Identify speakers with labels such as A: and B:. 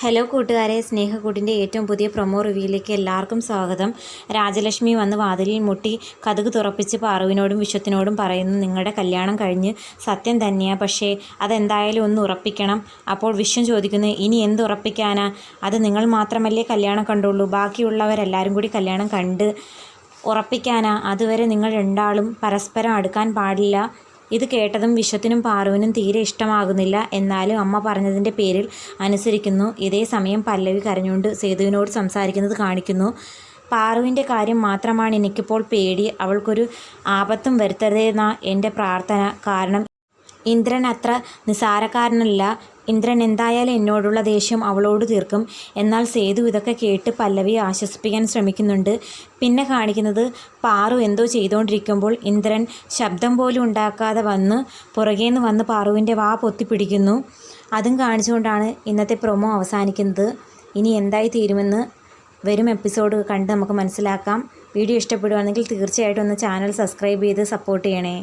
A: Hello കൂട്ടുകാരെ സ്നേഹക്കൂട്ടിന്റെ ഏറ്റവും പുതിയ പ്രൊമോ റിവ്യൂയിലേക്ക് എല്ലാവർക്കും സ്വാഗതം. രാജലക്ഷ്മി വന്ന് വാതിലിൽ മുട്ടി കതുക് തുറപ്പിച്ച് പാറുവിനോടും വിശ്വത്തിനോടും പറയുന്നു നിങ്ങളുടെ കല്യാണം കഴിഞ്ഞ് സത്യം തന്നെയാണ് പക്ഷേ അതെന്തായാലും ഒന്ന് ഉറപ്പിക്കണം. അപ്പോൾ വിശ്വം ചോദിക്കുന്നു ഇനി എന്ത് ഉറപ്പിക്കാനാ? അത് നിങ്ങൾ മാത്രമല്ലേ കല്യാണം കണ്ടുള്ളൂ ബാക്കിയുള്ളവരെല്ലാവരും കൂടി കല്യാണം കണ്ട് ഉറപ്പിക്കാനാ? അതുവരെ നിങ്ങൾ രണ്ടാളും പരസ്പരം അടുക്കാൻ പാടില്ല. ഇത് കേട്ടതും വിശ്വത്തിനും പാറുവിനും തീരെ ഇഷ്ടമാകുന്നില്ല എന്നാലും അമ്മ പറഞ്ഞതിന്റെ പേരിൽ അനുസരിക്കുന്നു. ഇതേ സമയം പല്ലവി കരഞ്ഞുകൊണ്ട് സേതുവിനോട് സംസാരിക്കുന്നത് കാണിക്കുന്നു. പാറുവിന്റെ കാര്യം മാത്രമാണ് എനിക്കിപ്പോൾ പേടി. അവൾക്കൊരു ആപത്തും വരുത്തരുതെന്ന എന്റെ പ്രാർത്ഥന. കാരണം ഇന്ദ്രൻ അത്ര നിസാരക്കാരനല്ല. ഇന്ദ്രൻ എന്തായാലും എന്നോടുള്ള ദേഷ്യം അവളോട് തീർക്കും. എന്നാൽ സേതു ഇതൊക്കെ കേട്ട് പല്ലവി ആശ്വസിപ്പിക്കാൻ ശ്രമിക്കുന്നുണ്ട്. പിന്നെ കാണിക്കുന്നത് പാറു എന്തോ ചെയ്തുകൊണ്ടിരിക്കുമ്പോൾ ഇന്ദ്രൻ ശബ്ദം പോലും ഉണ്ടാക്കാതെ വന്ന് പുറകേന്ന് വന്ന് പാറുവിന്റെ വാ പൊത്തിപ്പിടിക്കുന്നു. അതും കാണിച്ചുകൊണ്ടാണ് ഇന്നത്തെ പ്രൊമോ അവസാനിക്കുന്നത്. ഇനി എന്തായി തീരുമെന്ന് വരും എപ്പിസോഡ് കണ്ട് നമുക്ക് മനസ്സിലാക്കാം. വീഡിയോ ഇഷ്ടപ്പെടുകയാണെങ്കിൽ തീർച്ചയായിട്ടും ഒന്ന് ചാനൽ സബ്സ്ക്രൈബ് ചെയ്ത് സപ്പോർട്ട് ചെയ്യണേ.